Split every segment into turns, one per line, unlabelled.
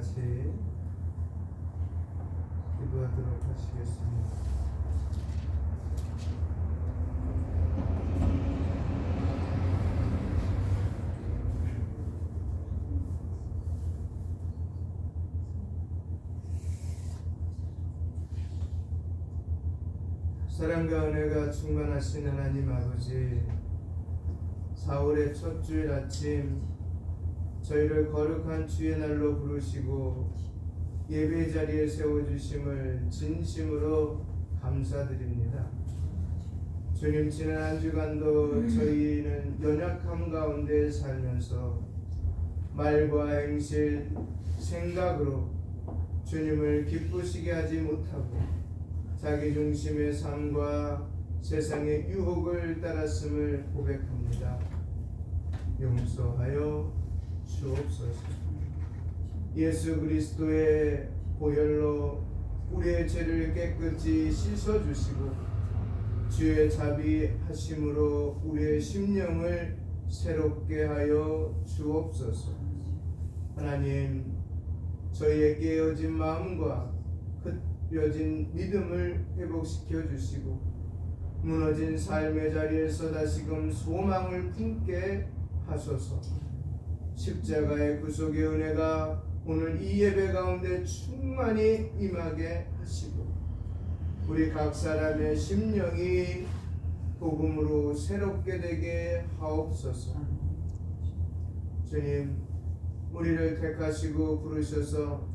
같이 기도하도록 하시겠습니다. 사랑과 은혜가 충만하신 하나님 아버지 사월의 첫 주일 아침 저희를 거룩한 주의 날로 부르시고 예배 자리에 세워 주심을 진심으로 감사드립니다. 주님 지난 한 주간도 저희는 연약함 가운데 살면서 말과 행실, 생각으로 주님을 기쁘시게 하지 못하고 자기 중심의 삶과 세상의 유혹을 따랐음을 고백합니다. 용서하여 주옵소서. 예수 그리스도의 보혈로 우리의 죄를 깨끗이 씻어 주시고 주의 자비하심으로 우리의 심령을 새롭게 하여 주옵소서. 하나님, 저희의 깨어진 마음과 흐려진 믿음을 회복시켜 주시고 무너진 삶의 자리에서 다시금 소망을 품게 하소서. 십자가의 구속의 은혜가 오늘 이 예배 가운데 충만히 임하게 하시고 우리 각 사람의 심령이 복음으로 새롭게 되게 하옵소서. 주님, 우리를 택하시고 부르셔서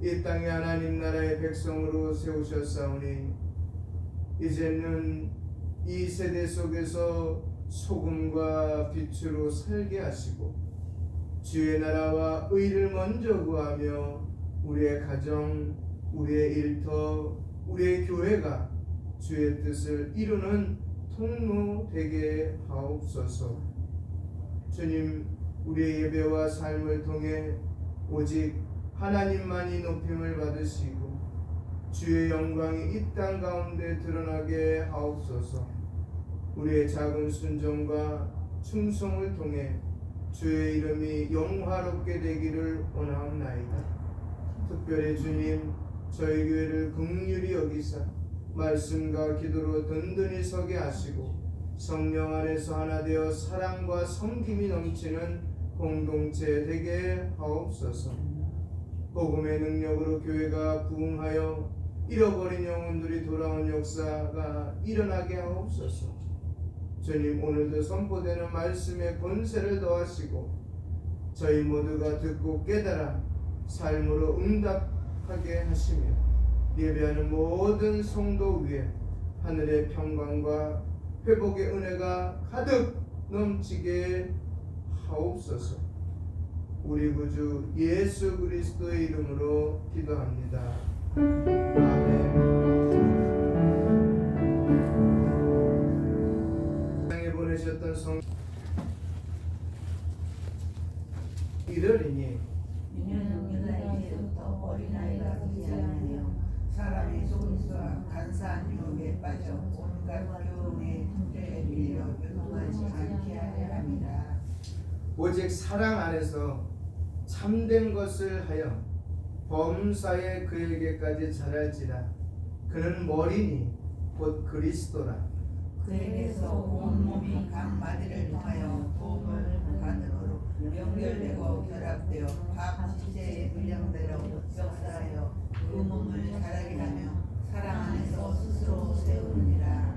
이 땅에 하나님 나라의 백성으로 세우셨사오니 이제는 이 세대 속에서 소금과 빛으로 살게 하시고 주의 나라와 의를 먼저 구하며 우리의 가정, 우리의 일터, 우리의 교회가 주의 뜻을 이루는 통로 되게 하옵소서. 주님, 우리의 예배와 삶을 통해 오직 하나님만이 높임을 받으시고 주의 영광이 이 땅 가운데 드러나게 하옵소서. 우리의 작은 순종과 충성을 통해 주의 이름이 영화롭게 되기를 원하옵나이다. 특별히 주님 저희 교회를 긍휼히 여기사 말씀과 기도로 든든히 서게 하시고 성령 안에서 하나 되어 사랑과 섬김이 넘치는 공동체 되게 하옵소서. 복음의 능력으로 교회가 부흥하여 잃어버린 영혼들이 돌아온 역사가 일어나게 하옵소서. 주님 오늘도 선포되는 말씀의 권세를 더하시고 저희 모두가 듣고 깨달아 삶으로 응답하게 하시며 예배하는 모든 성도 위에 하늘의 평강과 회복의 은혜가 가득 넘치게 하옵소서. 우리 구주 예수 그리스도의 이름으로 기도합니다. 아멘. 이러리니
이는 유다에서부터 어린아이가 되지 않으며 사람의 속임수와 간사한 유혹에 빠져 온갖 교훈에 에 밀려 유동하지 않게 하려 합니다.
오직 사랑 안에서 참된 것을 하여 범사에 그에게까지 자랄지라 그는 머리니 곧 그리스도라
그에게서 온 몸이 각 마디를 통하여 연결되고 결합되어 각 지체의 분량대로 역사하여 그 몸을 자라게 하며 사랑 안에서 스스로 세우느니라.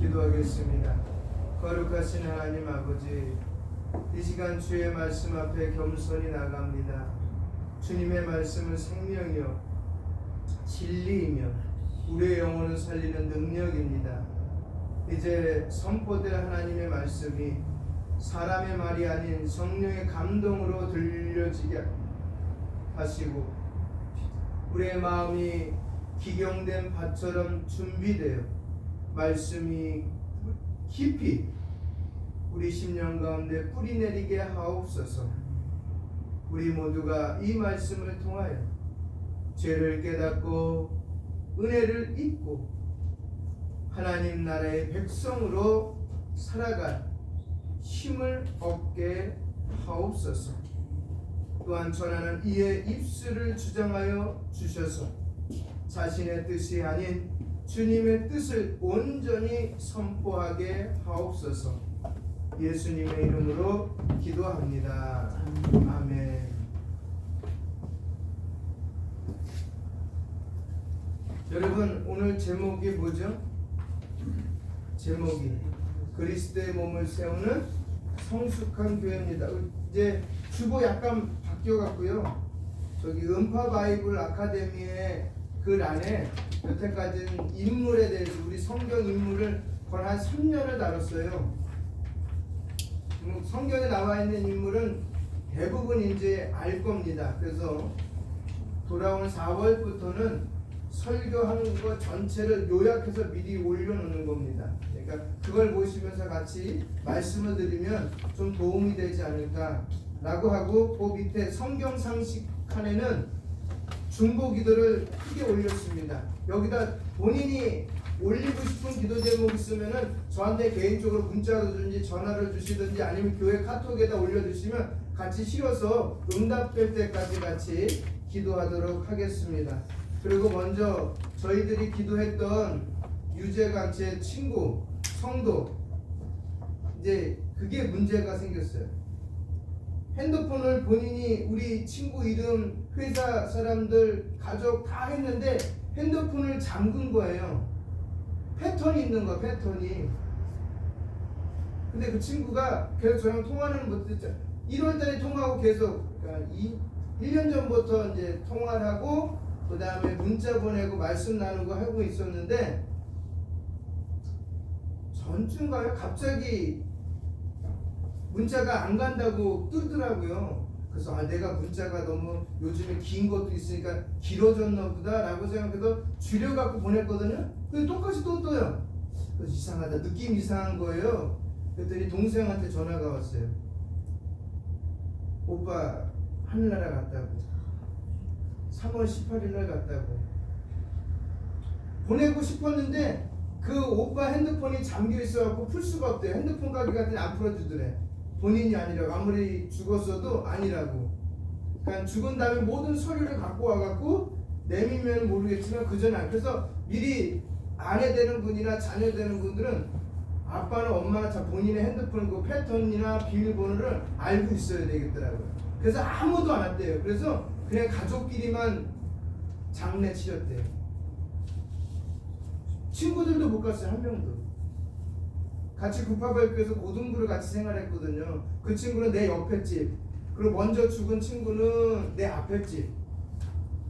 기도하겠습니다. 거룩하신 하나님 아버지, 이 시간 주의 말씀 앞에 겸손히 나갑니다. 주님의 말씀은 생명이요 진리이며 우리의 영혼을 살리는 능력입니다. 이제 선포될 하나님의 말씀이 사람의 말이 아닌 성령의 감동으로 들려지게 하시고 우리의 마음이 기경된 밭처럼 준비되어 말씀이 깊이 우리 심령 가운데 뿌리 내리게 하옵소서. 우리 모두가 이 말씀을 통하여 죄를 깨닫고 은혜를 입고 하나님 나라의 백성으로 살아갈 힘을 얻게 하옵소서. 또한 전하는 이의 입술을 주장하여 주셔서 자신의 뜻이 아닌 주님의 뜻을 온전히 선포하게 하옵소서. 예수님의 이름으로 기도합니다. 아멘. 여러분 오늘 제목이 뭐죠? 제목이 그리스도의 몸을 세우는 성숙한 교회입니다. 이제 주보 약간 바뀌어 갔고요. 저기 음파 바이블 아카데미의 글 안에 여태까지는 인물에 대해서 우리 성경 인물을 거의 한 3년을 다뤘어요. 음, 성경에 나와 있는 인물은 대부분 이제 알 겁니다. 그래서 돌아온 4월부터는 설교하는 것 전체를 요약해서 미리 올려놓는 겁니다. 그러니까 그걸 보시면서 같이 말씀을 드리면 좀 도움이 되지 않을까라고 하고 그 밑에 성경 상식 칸에는 중보 기도를 크게 올렸습니다. 여기다 본인이 올리고 싶은 기도 제목 있으면은 저한테 개인적으로 문자로 주든지 전화를 주시든지 아니면 교회 카톡에다 올려주시면 같이 실어서 응답될 때까지 같이 기도하도록 하겠습니다. 그리고 먼저 저희들이 기도했던 유재각 제 친구 성도 이제 그게 문제가 생겼어요. 핸드폰을 본인이 우리 친구 이름 회사 사람들 가족 다 했는데 핸드폰을 잠근 거예요. 패턴이 있는 거야 패턴이. 근데 그 친구가 계속 저랑 통화는 못 듣죠. 1월 달에 통화하고 계속 그러니까 이 1년 전부터 이제 통화를 하고 그 다음에 문자 보내고 말씀 나누고 하고 있었는데 전주인가요? 갑자기 문자가 안 간다고 뜨더라고요. 그래서 아 내가 문자가 너무 요즘에 긴 것도 있으니까 길어졌나 보다라고 생각해서 줄여갖고 보냈거든요. 근데 똑같이 또 떠요. 그래서 이상하다. 느낌 이상한 거예요. 그랬더니 동생한테 전화가 왔어요. 오빠 하늘나라 갔다고. 3월 18일 날 갔다고. 보내고 싶었는데 그 오빠 핸드폰이 잠겨 있어갖고 풀 수가 없대요. 핸드폰 가게 갔더니 안 풀어주더래. 본인이 아니라고 아무리 죽었어도 아니라고. 그러니까 죽은 다음에 모든 서류를 갖고 와갖고 내밀면 모르겠지만 그 전에 안. 그래서 미리 아내 되는 분이나 자녀 되는 분들은 아빠나 엄마나 자 본인의 핸드폰 그 패턴이나 비밀번호를 알고 있어야 되겠더라고요. 그래서 아무도 안 왔대요. 그래서 그냥 가족끼리만 장례 치렀대요. 친구들도 못 갔어요 한 명도. 같이 국파발교에서 고등부를 같이 생활했거든요. 그 친구는 내 옆에 집. 그리고 먼저 죽은 친구는 내 앞에 집.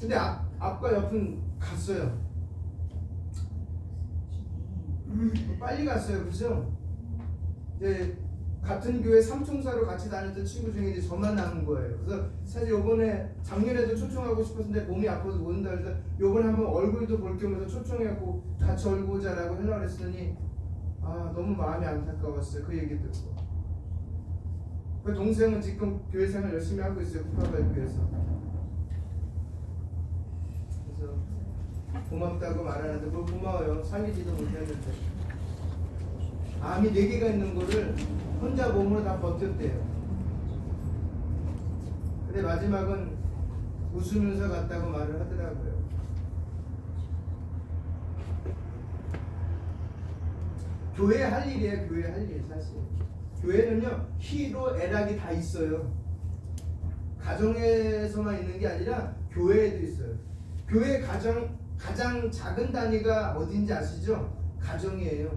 근데 앞, 앞과 옆은 갔어요. 빨리 갔어요, 그죠? 이제 같은 교회 삼총사로 같이 다녔던 친구 중에 이제 저만 남은 거예요. 그래서 사실 요번에 작년에도 초청하고 싶었는데 몸이 아파서 못 온다 그래서 요번에 한번 얼굴도 볼 겸해서 초청해갖고 같이 얼굴 보자라고 하려고 했더니 아 너무 마음이 안타까웠어요. 그 얘기 듣고. 그 동생은 지금 교회 생활 열심히 하고 있어요. 국파발 교회에서. 그래서 고맙다고 말하는데 뭘 고마워요. 살리지도 못했는데. 암이 네 개가 있는 거를 혼자 몸으로 다 버텼대요. 근데 마지막은 웃으면서 갔다고 말을 하더라고요. 교회 할 일이에요, 교회 할 일, 사실. 교회는요, 희로 애락이 다 있어요. 가정에서만 있는 게 아니라 교회에도 있어요. 교회 가정, 가장 작은 단위가 어딘지 아시죠? 가정이에요.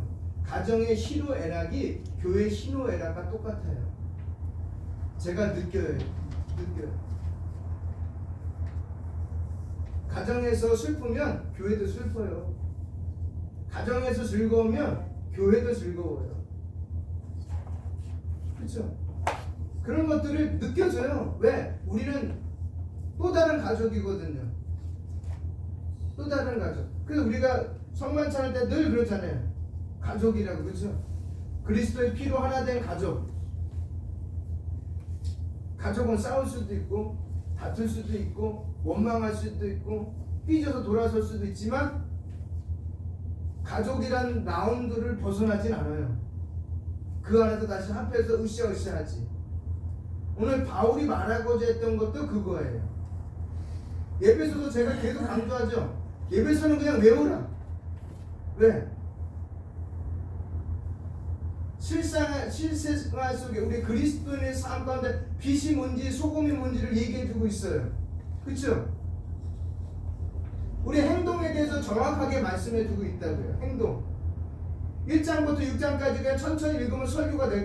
가정의 희로 애락이 교회 희로 애락과 똑같아요. 제가 느껴요. 느껴요. 가정에서 슬프면 교회도 슬퍼요. 가정에서 즐거우면 교회도 즐거워요. 그렇죠? 그런 것들을 느껴져요. 왜? 우리는 또 다른 가족이거든요. 또 다른 가족. 그래서 우리가 성만찬 할때 늘 그러잖아요. 가족이라고 그렇죠? 그리스도의 피로 하나 된 가족. 가족은 싸울 수도 있고 다툴 수도 있고 원망할 수도 있고 삐져서 돌아설 수도 있지만 가족이란 라운드를 벗어나진 않아요. 그 안에서 다시 합해서 으쌰으쌰하지. 오늘 바울이 말하고자 했던 것도 그거예요. 예배소도 제가 계속 강조하죠. 예배소는 그냥 외우라. 왜? 실상 실생활 속에 우리 그리스도인의 삶 가운데 빛이 뭔지 소금이 뭔지를 얘기해 주고 있어요. 그렇죠? 우리 행동에 대해서 정확하게 말씀해 주고 있다고요. 행동. 1장부터 6장까지가 천천히 읽으면 설교가 될